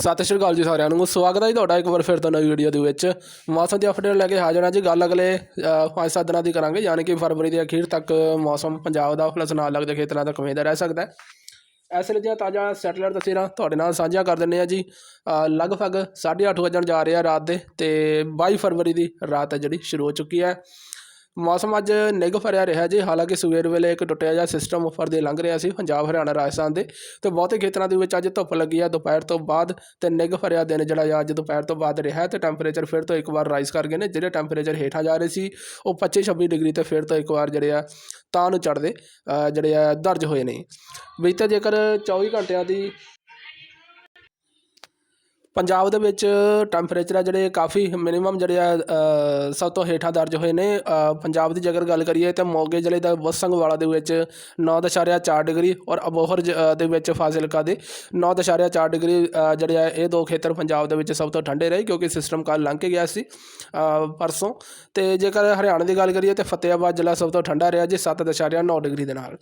ਸਤਿ ਸ਼੍ਰੀ ਅਕਾਲ ਜੀ ਸਾਰਿਆਂ ਨੂੰ। ਸਵਾਗਤ ਹੈ ਜੀ ਤੁਹਾਡਾ ਇੱਕ ਵਾਰ ਫਿਰ ਤੋਂ ਨਵੀਂ ਵੀਡੀਓ ਦੇ ਵਿੱਚ। ਮੌਸਮ ਦੀ ਅਪਡੇਟ ਲੈ ਕੇ ਹਾਜ਼ਰ ਹਾਂ ਜੀ। ਗੱਲ ਅਗਲੇ 5-7 ਦਿਨਾਂ ਦੀ ਕਰਾਂਗੇ। ਯਾਨੀ ਕਿ ਫਰਵਰੀ ਦੇ ਅਖੀਰ ਤੱਕ ਮੌਸਮ ਪੰਜਾਬ ਦਾ ਪਲਸ ਨਾਲ ਲੱਗਦੇ ਖੇਤਰਾਂ ਤੱਕ ਉਮੀਦ ਰਹਿ ਸਕਦਾ ਹੈ। ਇਸ ਲਈ ਦੀਆਂ ਤਾਜ਼ਾ ਸੈਟਲਾਈਟ ਤਸਵੀਰਾਂ ਤੁਹਾਡੇ ਨਾਲ ਸਾਂਝਾ ਕਰ ਦਿੰਦੇ ਆ ਜੀ। ਅ, ਲਗਭਗ 8:30 ਵਜਣ ਜਾ ਰਹੇ ਆ ਰਾਤ ਦੇ ਤੇ 22 ਫਰਵਰੀ ਦੀ ਰਾਤ ਹੈ ਜਿਹੜੀ ਸ਼ੁਰੂ ਹੋ ਚੁੱਕੀ ਹੈ। ਮੌਸਮ ਅੱਜ ਨਿੱਘ ਭਰਿਆ ਰਿਹਾ ਜੀ। ਹਾਲਾਂਕਿ ਸਵੇਰ ਵੇਲੇ ਇੱਕ ਟੁੱਟਿਆ ਜਿਹਾ ਸਿਸਟਮ ਉੱਪਰ ਦੇ ਲੰਘ ਰਿਹਾ ਸੀ, ਪੰਜਾਬ, ਹਰਿਆਣਾ, ਰਾਜਸਥਾਨ ਦੇ। ਤੇ ਬਹੁਤੇ ਖੇਤਰਾਂ ਦੇ ਵਿੱਚ ਅੱਜ ਧੁੱਪ ਲੱਗੀ ਆ। ਦੁਪਹਿਰ ਤੋਂ ਬਾਅਦ ਤੇ ਨਿੱਘ ਭਰਿਆ ਦਿਨ ਜਿਹੜਾ ਆ, ਅੱਜ ਦੁਪਹਿਰ ਤੋਂ ਬਾਅਦ ਰਿਹਾ ਤੇ ਟੈਂਪਰੇਚਰ ਫਿਰ ਤੋਂ ਇੱਕ ਵਾਰ ਰਾਈਜ਼ ਕਰ ਗਏ ਨੇ, ਜਿਹੜੇ ਟੈਂਪਰੇਚਰ ਹੇਠਾਂ ਜਾ ਰਹੇ ਸੀ, ਉਹ 25 26 ਡਿਗਰੀ ਤੇ ਫਿਰ ਤੋਂ ਇੱਕ ਵਾਰ ਜਿਹੜੇ ਆ, ਤਾਂ ਨੂੰ ਚੜਦੇ ਜਿਹੜੇ ਆ, ਦਰਜ ਹੋਏ ਨੇ। ਬੀਤੇ ਜੇਕਰ 24 ਘੰਟਿਆਂ ਦੀ ਪੰਜਾਬ ਦੇ ਵਿੱਚ ਟੈਂਪਰੇਚਰ ਆ ਜਿਹੜੇ ਕਾਫੀ ਮਿਨੀਮਮ ਜਿਹੜੇ ਆ ਸਭ ਤੋਂ ਹੇਠਾਂ ਦਰਜ ਹੋਏ ਨੇ। ਪੰਜਾਬ ਦੀ ਜੇਕਰ ਗੱਲ ਕਰੀਏ ਤਾਂ ਮੋਗੇ ਜ਼ਿਲ੍ਹੇ ਦਾ ਬਸੰਗਵਾਲਾ ਦੇ ਵਿੱਚ 9.4 ਡਿਗਰੀ ਔਰ ਅਬੋਹਰ ਜ- ਦੇ ਵਿੱਚ ਫਾਜ਼ਿਲਕਾ ਦੇ 9.4 ਡਿਗਰੀ ਜਿਹੜੇ ਆ ਇਹ ਦੋ ਖੇਤਰ ਪੰਜਾਬ ਦੇ ਵਿੱਚ ਸਭ ਤੋਂ ਠੰਡੇ ਰਹੇ ਕਿਉਂਕਿ ਸਿਸਟਮ ਕੱਲ੍ਹ ਲੰਘ ਕੇ ਗਿਆ ਸੀ ਪਰਸੋਂ। ਤੇ ਜੇਕਰ ਹਰਿਆਣਾ ਦੀ ਗੱਲ ਕਰੀਏ ਤਾਂ ਫਤਿਆਬਾਦ ਜ਼ਿਲ੍ਹਾ ਸਭ ਤੋਂ ਠੰਡਾ ਰਿਹਾ ਜੀ 7.9 ਡਿਗਰੀ ਦੇ ਨਾਲ।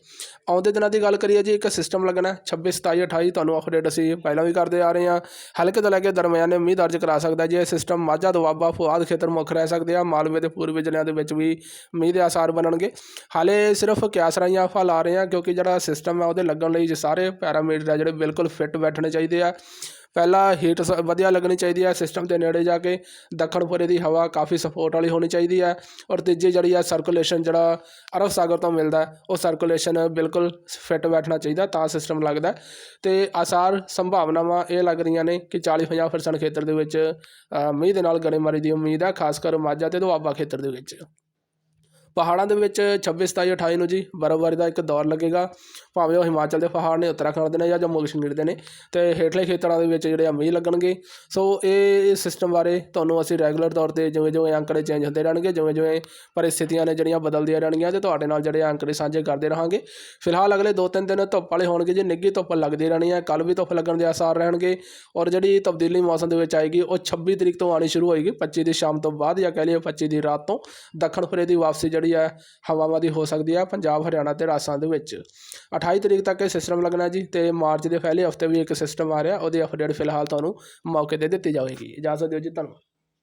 ਆਉਂਦੇ ਦਿਨਾਂ ਦੀ ਗੱਲ ਕਰੀਏ ਜੀ ਇੱਕ ਸਿਸਟਮ ਲੱਗਣਾ ਹੈ, 26 27 28 ਤੁਹਾਨੂੰ ਅਪਡੇਟ ਅਸੀਂ ਪਹਿਲਾਂ ਵੀ ਕਰਦੇ ਆ ਰਹੇ ਹਾਂ। ਹਲਕੇ ਤੋਂ ਲੈ ਕੇ ਦਰਮਿਆਨੇ ਮੀਂਹ ਦਰਜ ਕਰਾ ਸਕਦਾ ਜੇ ਇਹ ਸਿਸਟਮ ਮਾਝਾ ਦੁਆਬਾ ਫੁਆਦ ਖੇਤਰ ਮੁੱਖ ਰਹਿ ਸਕਦੇ ਆ, ਮਾਲਵੇ ਦੇ ਪੂਰਬੀ ਜ਼ਿਲ੍ਹਿਆਂ ਦੇ ਵਿੱਚ ਵੀ ਮੀਂਹ ਦੇ ਆਸਾਰ ਬਣਨਗੇ। ਹਾਲੇ ਸਿਰਫ ਕਿਆਸ ਰਾਹੀਂ ਆਪਾਂ ਲਾ ਰਹੇ ਹਾਂ ਕਿਉਂਕਿ ਜਿਹੜਾ ਸਿਸਟਮ ਹੈ ਉਹਦੇ ਲੱਗਣ ਲਈ ਜੇ ਸਾਰੇ ਪੈਰਾਮੀਟਰ ਆ ਜਿਹੜੇ ਬਿਲਕੁਲ ਫਿੱਟ ਬੈਠਣੇ ਚਾਹੀਦੇ ਆ। ਪਹਿਲਾ ਹੀਟ ਸ- ਵਧੀਆ ਲੱਗਣੀ ਚਾਹੀਦੀ ਹੈ ਸਿਸਟਮ ਦੇ ਨੇੜੇ ਜਾ ਕੇ ਦੱਖਣ ਪੁਰੇ ਦੀ ਹਵਾ ਕਾਫੀ ਸਪੋਰਟ ਵਾਲੀ ਹੋਣੀ ਚਾਹੀਦੀ ਹੈ ਔਰ ਤੀਜੀ ਜਿਹੜੀ ਆ ਸਰਕੂਲੇਸ਼ਨ ਜਿਹੜਾ ਅਰਬ ਸਾਗਰ ਤੋਂ ਮਿਲਦਾ ਉਹ ਸਰਕੂਲੇਸ਼ਨ ਬਿਲਕੁਲ ਫਿੱਟ ਬੈਠਣਾ ਚਾਹੀਦਾ ਤਾਂ ਸਿਸਟਮ ਲੱਗਦਾ ਹੈ। ਤੇ ਆਸਾਰ ਸੰਭਾਵਨਾਵਾਂ ਇਹ ਲੱਗ ਰਹੀਆਂ ਨੇ ਕਿ 40-50% ਖੇਤਰ ਦੇ ਵਿੱਚ ਮੀਂਹ ਦੇ ਨਾਲ ਗੜੇਮਾਰੀ ਦੀ ਉਮੀਦ ਹੈ, ਖਾਸ ਕਰ ਮਾਝਾ ਤੇ ਦੁਆਬਾ ਖੇਤਰ ਦੇ ਵਿੱਚ ਪਹਾੜਾਂ ਦੇ ਵਿੱਚ 26 27 28 ਨੂੰ ਜੀ ਬਰਫ਼ਬਾਰੀ ਦਾ ਇੱਕ ਦੌਰ ਲੱਗੇਗਾ। ਭਾਵੇਂ ਉਹ ਹਿਮਾਚਲ ਦੇ ਪਹਾੜ ਨੇ ਉੱਤਰਾਖੰਡ ਦੇ ਨੇ ਜਾਂ ਜੰਮੂ ਕਸ਼ਮੀਰ ਦੇ ਨੇ, ਤੇ ਹੇਠਲੇ ਖੇਤਰਾਂ ਦੇ ਵਿੱਚ ਜਿਹੜੇ ਆ ਮੀਂਹ ਲੱਗਣਗੇ। ਸੋ ਇਹ ਸਿਸਟਮ ਬਾਰੇ ਤੁਹਾਨੂੰ ਅਸੀਂ ਰੈਗੂਲਰ ਤੌਰ ਤੇ ਜਿਵੇਂ ਜਿਵੇਂ ਅੰਕੜੇ ਚੇਂਜ ਹੁੰਦੇ ਰਹਿਣਗੇ ਜਿਵੇਂ ਜਿਵੇਂ ਪਰਿਸਥਿਤੀਆਂ ਨੇ ਜਿਹੜੀਆਂ ਬਦਲਦੀਆਂ ਰਹਿਣਗੀਆਂ, ਤੇ ਤੁਹਾਡੇ ਨਾਲ ਜਿਹੜੇ ਅੰਕੜੇ ਸਾਂਝੇ ਕਰਦੇ ਰਹਾਂਗੇ। ਫਿਲਹਾਲ ਅਗਲੇ 2-3 ਦਿਨ ਧੁੱਪ ਵਾਲੇ ਹੋਣਗੇ ਜੀ, ਨਿੱਘੀ ਧੁੱਪ ਲੱਗਦੀ ਰਹਿਣੀ ਹੈ ਕੱਲ ਵੀ ਧੁੱਪ ਲੱਗਣ ਦੇ ਆਸਾਰ ਰਹਿਣਗੇ, ਔਰ ਜਿਹੜੀ ਤਬਦੀਲੀ ਮੌਸਮ ਦੇ ਵਿੱਚ ਆਏਗੀ, ਉਹ 26 ਤਰੀਕ ਤੋਂ ਆਣੀ ਸ਼ੁਰੂ ਹੋਏਗੀ 25 ਦੀ ਸ਼ਾਮ ਤੋਂ ਬਾਅਦ ਜਾਂ ਕਹਿ ਲਈਏ 25 ਦੀ ਰਾਤ ਤੋਂ। ਦੱਖਣ ਫਰੇ ਦੀ ਵਾਪਸੀ ਜਿਹੜੀ ਜਿਹੜੀ ਹੈ, ਹਵਾਵਾਂ ਦੀ ਹੋ ਸਕਦੀ ਹੈ ਪੰਜਾਬ, ਹਰਿਆਣਾ ਤੇ ਰਾਜਸਥਾਨ ਦੇ ਵਿੱਚ। 28 ਤਰੀਕ ਤੱਕ ਇਹ ਸਿਸਟਮ ਲੱਗਣਾ ਜੀ ਤੇ ਮਾਰਚ ਦੇ ਪਹਿਲੇ ਹਫ਼ਤੇ ਵੀ ਇੱਕ ਸਿਸਟਮ ਆ ਰਿਹਾ, ਉਹਦੀ ਅਪਡੇਟ ਫਿਲਹਾਲ ਤੁਹਾਨੂੰ ਮੌਕੇ ਤੇ ਦਿੱਤੀ ਜਾਵੇਗੀ। ਇਜਾਜ਼ਤ ਦਿਓ ਜੀ, ਧੰਨਵਾਦ।